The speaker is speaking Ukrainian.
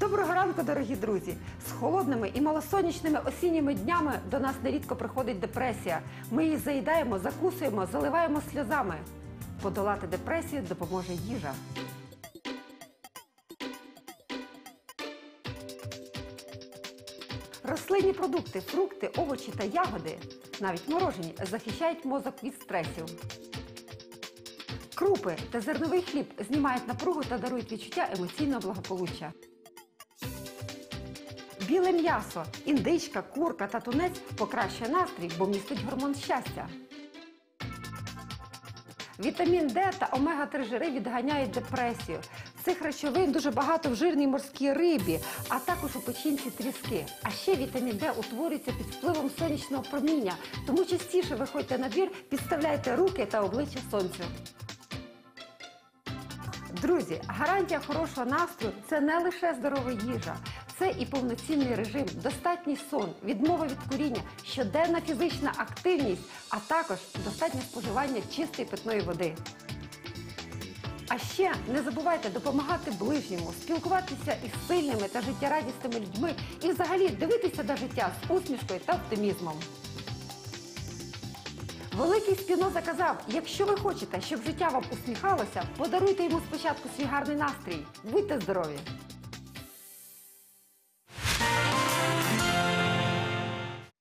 Доброго ранку, дорогі друзі! З холодними і малосонячними осінніми днями до нас нерідко приходить депресія. Ми її заїдаємо, закусуємо, заливаємо сльозами. Подолати депресію допоможе їжа. Рослинні продукти, фрукти, овочі та ягоди, навіть морожені, захищають мозок від стресів. Крупи та зерновий хліб знімають напругу та дарують відчуття емоційного благополуччя. Біле м'ясо, індичка, курка та тунець покращує настрій, бо містить гормон щастя. Вітамін Д та омега-3 жири відганяють депресію. Цих речовин дуже багато в жирній морській рибі, а також у печінці тріски. А ще вітамін Д утворюється під впливом сонячного проміння. Тому частіше виходьте на двір, підставляйте руки та обличчя сонцю. Друзі, гарантія хорошого настрою це не лише здорова їжа, це і повноцінний режим, достатній сон, відмова від куріння, щоденна фізична активність, а також достатнє споживання чистої питної води. А ще не забувайте допомагати ближньому, спілкуватися із сильними та життєрадісними людьми і взагалі дивитися на життя з усмішкою та оптимізмом. Великий Спіноза казав, якщо ви хочете, щоб життя вам усміхалося, подаруйте йому спочатку свій гарний настрій. Будьте здорові!